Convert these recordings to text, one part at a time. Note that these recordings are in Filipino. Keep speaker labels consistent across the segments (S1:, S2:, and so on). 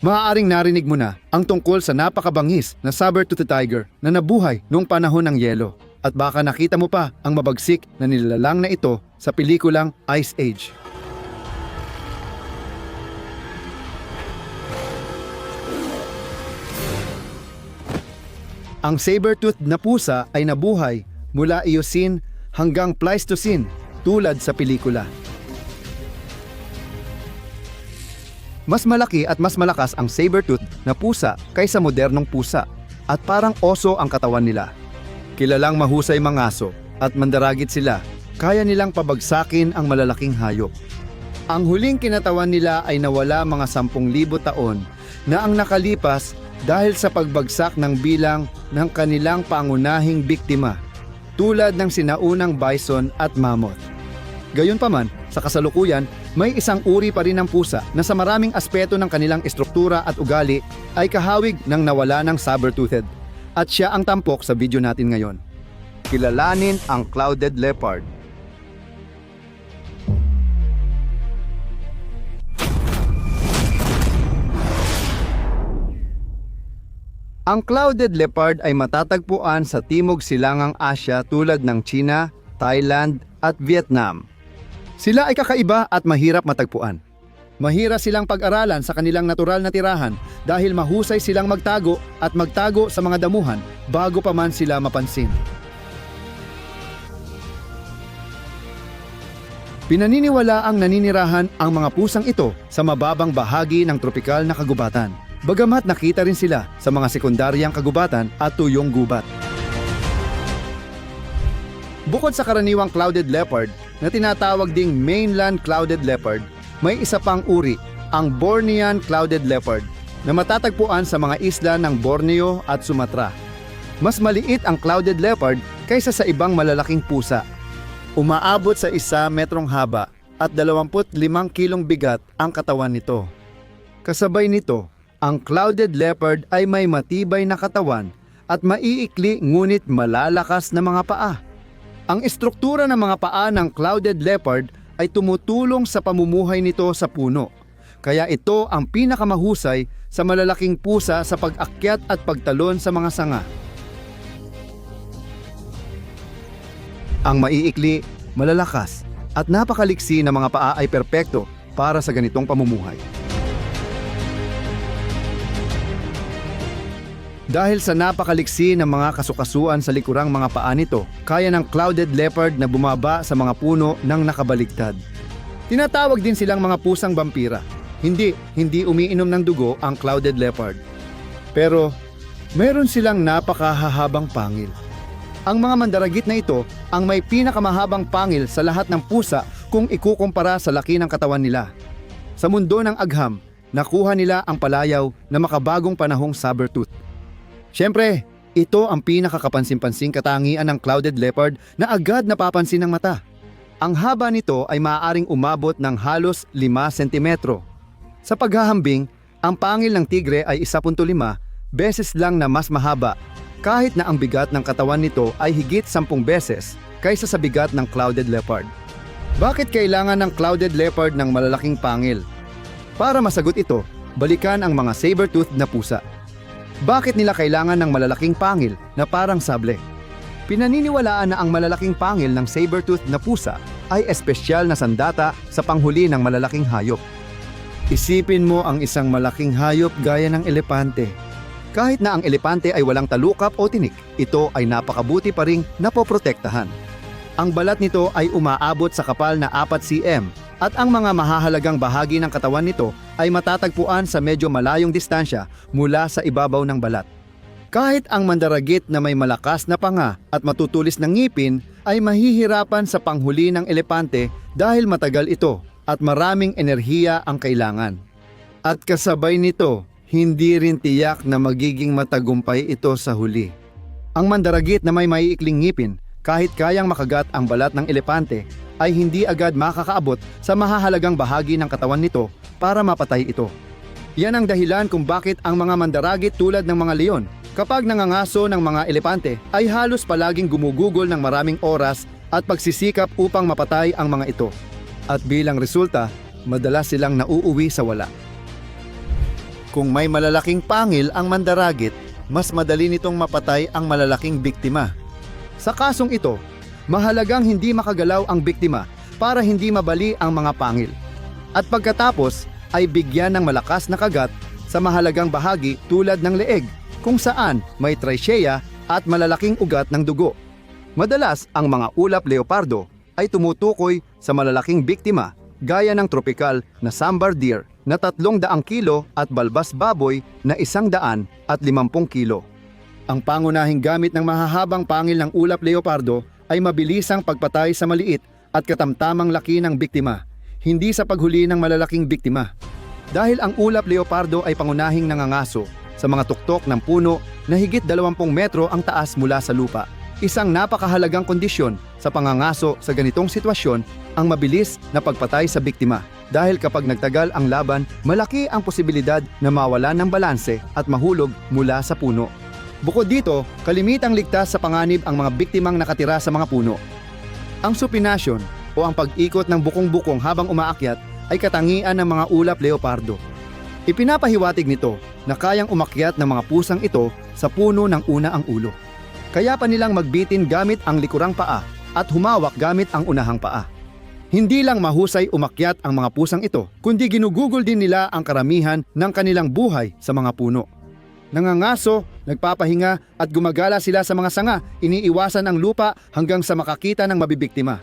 S1: Maaaring narinig mo na ang tungkol sa napakabangis na saber-toothed tiger na nabuhay noong panahon ng yelo. At baka nakita mo pa ang mabagsik na nilalang na ito sa pelikulang Ice Age. Ang saber-toothed na pusa ay nabuhay mula Eocene hanggang Pleistocene tulad sa pelikula. Mas malaki at mas malakas ang saber-tooth na pusa kaysa modernong pusa at parang oso ang katawan nila. Kilalang mahusay mangaso at mandaragit sila, kaya nilang pabagsakin ang malalaking hayop. Ang huling kinatawan nila ay nawala mga 10,000 taon na ang nakalipas dahil sa pagbagsak ng bilang ng kanilang pangunahing biktima tulad ng sinaunang bison at mammoth. Gayunpaman, sa kasalukuyan, may isang uri pa rin ng pusa na sa maraming aspeto ng kanilang estruktura at ugali ay kahawig ng nawala ng saber-toothed. At siya ang tampok sa video natin ngayon. Kilalanin ang clouded leopard. Ang clouded leopard ay matatagpuan sa Timog Silangang Asya tulad ng China, Thailand at Vietnam. Sila ay kakaiba at mahirap matagpuan. Mahira silang pag-aralan sa kanilang natural na tirahan dahil mahusay silang magtago at magtago sa mga damuhan bago pa man sila mapansin. Pinaniniwala ang naninirahan ang mga pusang ito sa mababang bahagi ng tropikal na kagubatan. Bagamat nakita rin sila sa mga sekundaryang kagubatan at tuyong gubat. Bukod sa karaniwang clouded leopard na tinatawag ding mainland clouded leopard, may isa pang uri, ang Bornean clouded leopard, na matatagpuan sa mga isla ng Borneo at Sumatra. Mas maliit ang clouded leopard kaysa sa ibang malalaking pusa. Umaabot sa isa metrong haba at 25 kilong bigat ang katawan nito. Kasabay nito, ang clouded leopard ay may matibay na katawan at maiikli ngunit malalakas na mga paa. Ang estruktura ng mga paa ng clouded leopard ay tumutulong sa pamumuhay nito sa puno. Kaya ito ang pinakamahusay sa malalaking pusa sa pag-akyat at pagtalon sa mga sanga. Ang maiikli, malalakas, at napakaliksi na mga paa ay perpekto para sa ganitong pamumuhay. Dahil sa napakaliksi ng mga kasukasuan sa likurang mga paa nito, kaya ng clouded leopard na bumaba sa mga puno ng nakabaligtad. Tinatawag din silang mga pusang vampira. Hindi, hindi umiinom ng dugo ang clouded leopard. Pero, meron silang napakahahabang pangil. Ang mga mandaragit na ito ang may pinakamahabang pangil sa lahat ng pusa kung ikukumpara sa laki ng katawan nila. Sa mundo ng agham, nakuha nila ang palayaw na makabagong panahong saber-tooth. Siyempre, ito ang pinakakapansin-pansing katangian ng clouded leopard na agad napapansin ng mata. Ang haba nito ay maaaring umabot ng halos 5 sentimetro. Sa paghahambing, ang pangil ng tigre ay 1.5 beses lang na mas mahaba kahit na ang bigat ng katawan nito ay higit 10 beses kaysa sa bigat ng clouded leopard. Bakit kailangan ng clouded leopard ng malalaking pangil? Para masagot ito, balikan ang mga saber-toothed na pusa. Bakit nila kailangan ng malalaking pangil na parang sable? Pinaniniwalaan na ang malalaking pangil ng saber-toothed na pusa ay espesyal na sandata sa panghuli ng malalaking hayop. Isipin mo ang isang malaking hayop gaya ng elepante. Kahit na ang elepante ay walang talukap o tinik, ito ay napakabuti pa ring napoprotektahan. Ang balat nito ay umaabot sa kapal na 4 cm at ang mga mahahalagang bahagi ng katawan nito ay matatagpuan sa medyo malayong distansya mula sa ibabaw ng balat. Kahit ang mandaragit na may malakas na panga at matutulis ng ngipin ay mahihirapan sa panghuli ng elepante dahil matagal ito at maraming enerhiya ang kailangan. At kasabay nito, hindi rin tiyak na magiging matagumpay ito sa huli. Ang mandaragit na may maiikling ngipin, kahit kayang makagat ang balat ng elepante, ay hindi agad makakaabot sa mahahalagang bahagi ng katawan nito para mapatay ito. Yan ang dahilan kung bakit ang mga mandaragit tulad ng mga leon, kapag nangangaso ng mga elepante, ay halos palaging gumugugol ng maraming oras at pagsisikap upang mapatay ang mga ito. At bilang resulta, madalas silang nauuwi sa wala. Kung may malalaking pangil ang mandaragit, mas madali nitong mapatay ang malalaking biktima. Sa kasong ito, mahalagang hindi makagalaw ang biktima para hindi mabali ang mga pangil. At pagkatapos ay bigyan ng malakas na kagat sa mahalagang bahagi tulad ng leeg kung saan may trachea at malalaking ugat ng dugo. Madalas ang mga ulap leopardo ay tumutukoy sa malalaking biktima gaya ng tropikal na sambar deer na 300 kilo at balbas baboy na 100 at 50 kilo. Ang pangunahing gamit ng mahahabang pangil ng ulap leopardo ay mabilisang pagpatay sa maliit at katamtamang laki ng biktima, hindi sa paghuli ng malalaking biktima. Dahil ang ulap leopardo ay pangunahing nangangaso sa mga tuktok ng puno na higit 20 metro ang taas mula sa lupa. Isang napakahalagang kondisyon sa pangangaso sa ganitong sitwasyon ang mabilis na pagpatay sa biktima. Dahil kapag nagtagal ang laban, malaki ang posibilidad na mawala ng balanse at mahulog mula sa puno. Bukod dito, kalimitang ligtas sa panganib ang mga biktimang nakatira sa mga puno. Ang supinasyon o ang pag-ikot ng bukong-bukong habang umaakyat ay katangian ng mga ulap leopardo. Ipinapahiwatig nito na kayang umakyat ng mga pusang ito sa puno ng una ang ulo. Kaya pa nilang magbitin gamit ang likurang paa at humawak gamit ang unahang paa. Hindi lang mahusay umakyat ang mga pusang ito, kundi ginugugol din nila ang karamihan ng kanilang buhay sa mga puno. Nangangaso, nagpapahinga at gumagala sila sa mga sanga, iniiwasan ang lupa hanggang sa makakita ng mabibiktima.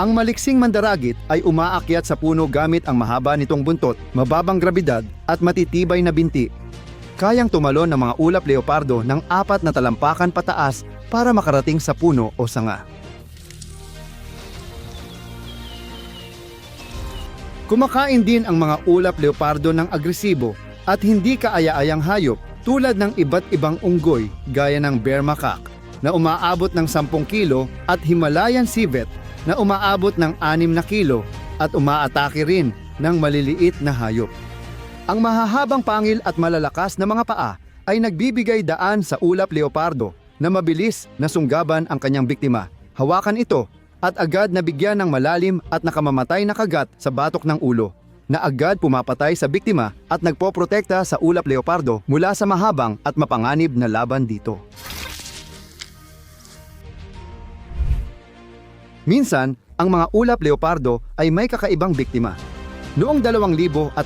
S1: Ang maliksing mandaragit ay umaakyat sa puno gamit ang mahaba nitong buntot, mababang grabidad at matitibay na binti. Kayang tumalon ng mga ulap leopardo ng apat na talampakan pataas para makarating sa puno o sanga. Kumakain din ang mga ulap leopardo ng agresibo at hindi kaaya-ayang hayop tulad ng iba't ibang unggoy gaya ng bear macaque na umaabot ng 10 kilo at Himalayan civet na umaabot ng 6 na kilo at umaatake rin ng maliliit na hayop. Ang mahahabang pangil at malalakas na mga paa ay nagbibigay daan sa ulap leopardo na mabilis na sunggaban ang kanyang biktima. Hawakan ito at agad nabigyan ng malalim at nakamamatay na kagat sa batok ng ulo na agad pumapatay sa biktima at nagpoprotekta sa ulap leopardo mula sa mahabang at mapanganib na laban dito. Minsan, ang mga ulap leopardo ay may kakaibang biktima. Noong 2018,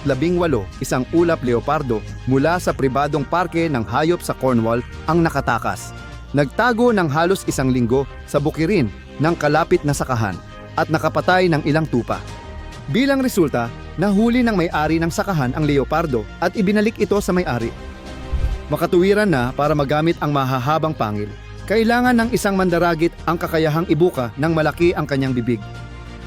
S1: isang ulap leopardo mula sa pribadong parke ng hayop sa Cornwall ang nakatakas. Nagtago ng halos isang linggo sa bukirin ng kalapit na sakahan at nakapatay ng ilang tupa. Bilang resulta, nahuli ng may-ari ng sakahan ang leopardo at ibinalik ito sa may-ari. Makatuwiran na para magamit ang mahahabang pangil. Kailangan ng isang mandaragit ang kakayahang ibuka ng malaki ang kanyang bibig.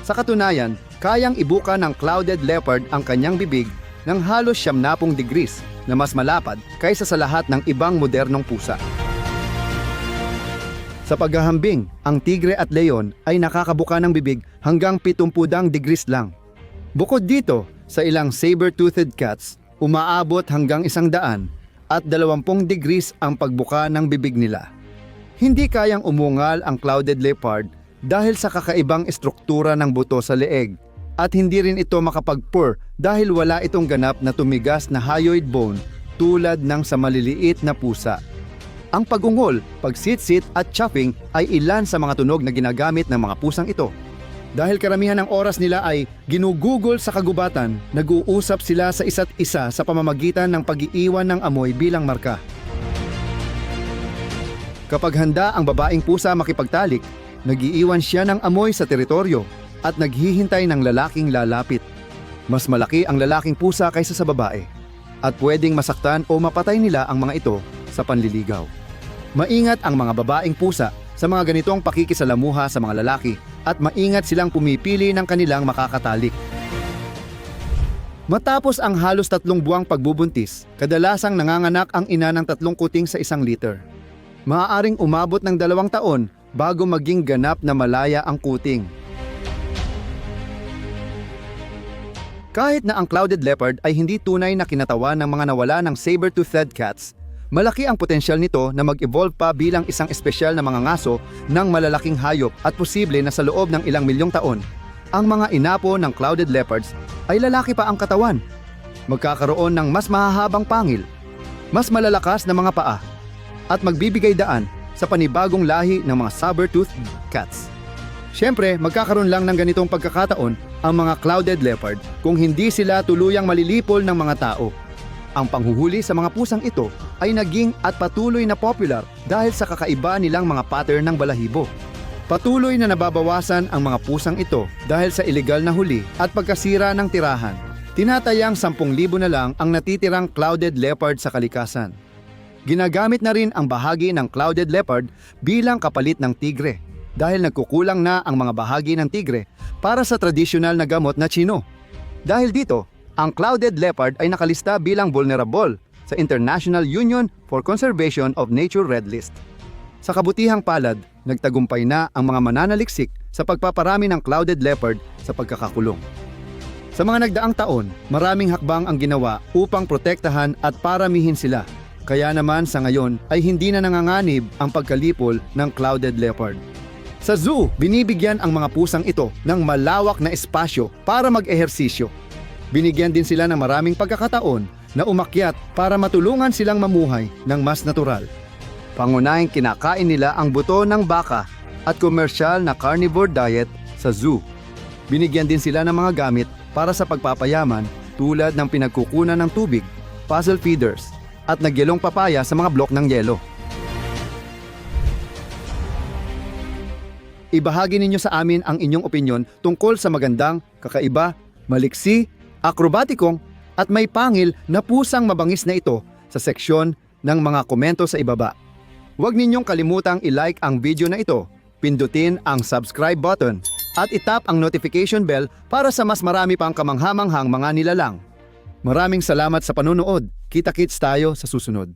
S1: Sa katunayan, kayang ibuka ng clouded leopard ang kanyang bibig ng halos 70 degrees na mas malapad kaysa sa lahat ng ibang modernong pusa. Sa paghahambing, ang tigre at leon ay nakakabuka ng bibig hanggang 70 degrees lang. Bukod dito, sa ilang saber-toothed cats, umaabot hanggang isang daan at 20 degrees ang pagbuka ng bibig nila. Hindi kayang umungal ang clouded leopard dahil sa kakaibang estruktura ng buto sa leeg at hindi rin ito makapag-purr dahil wala itong ganap na tumigas na hyoid bone tulad ng sa maliliit na pusa. Ang pagungol, pagsitsit at chuffing ay ilan sa mga tunog na ginagamit ng mga pusang ito. Dahil karamihan ng oras nila ay ginugugol sa kagubatan, nag-uusap sila sa isa't isa sa pamamagitan ng pag-iiwan ng amoy bilang marka. Kapag handa ang babaeng pusa makipagtalik, nagiiwan siya ng amoy sa teritoryo at naghihintay ng lalaking lalapit. Mas malaki ang lalaking pusa kaysa sa babae at pwedeng masaktan o mapatay nila ang mga ito sa panliligaw. Maingat ang mga babaeng pusa sa mga ganitong pakikisalamuha sa mga lalaki at maingat silang pumipili ng kanilang makakatalik. Matapos ang halos tatlong buwang pagbubuntis, kadalasang nanganganak ang ina ng tatlong kuting sa isang liter. Maaaring umabot ng dalawang taon bago maging ganap na malaya ang kuting. Kahit na ang clouded leopard ay hindi tunay na kinatawan ng mga nawala ng saber-toothed cats, Malaki ang potensyal nito na mag-evolve pa bilang isang espesyal na mga ngaso ng malalaking hayop at posible na sa loob ng ilang milyong taon, ang mga inapo ng clouded leopards ay lalaki pa ang katawan. Magkakaroon ng mas mahahabang pangil, mas malalakas na mga paa, at magbibigay daan sa panibagong lahi ng mga saber-toothed cats. Siyempre, magkakaroon lang ng ganitong pagkakataon ang mga clouded leopard kung hindi sila tuluyang malilipol ng mga tao. Ang panghuhuli sa mga pusang ito ay naging at patuloy na popular dahil sa kakaiba nilang mga pattern ng balahibo. Patuloy na nababawasan ang mga pusang ito dahil sa ilegal na huli at pagkasira ng tirahan. Tinatayang 10,000 na lang ang natitirang clouded leopard sa kalikasan. Ginagamit na rin ang bahagi ng clouded leopard bilang kapalit ng tigre dahil nagkukulang na ang mga bahagi ng tigre para sa tradisyonal na gamot na Chino. Dahil dito, ang clouded leopard ay nakalista bilang vulnerable sa International Union for Conservation of Nature Red List. Sa kabutihang palad, nagtagumpay na ang mga mananaliksik sa pagpaparami ng clouded leopard sa pagkakakulong. Sa mga nagdaang taon, maraming hakbang ang ginawa upang protektahan at paramihin sila. Kaya naman sa ngayon ay hindi na nanganganib ang pagkalipol ng clouded leopard. Sa zoo, binibigyan ang mga pusang ito ng malawak na espasyo para mag-ehersisyo. Binigyan din sila ng maraming pagkakataon na umakyat para matulungan silang mamuhay ng mas natural. Pangunahing kinakain nila ang buto ng baka at komersyal na carnivore diet sa zoo. Binigyan din sila ng mga gamit para sa pagpapayaman tulad ng pinagkukunan ng tubig, puzzle feeders, at nagyelong papaya sa mga blok ng yelo. Ibahagi ninyo sa amin ang inyong opinyon tungkol sa magandang, kakaiba, maliksi, akrobatikong at may pangil na pusang mabangis na ito sa seksyon ng mga komento sa ibaba. Huwag ninyong kalimutang i-like ang video na ito, pindutin ang subscribe button at itap ang notification bell para sa mas marami pang kamanghamanghang mga nilalang. Maraming salamat sa panunood. Kita-kits tayo sa susunod.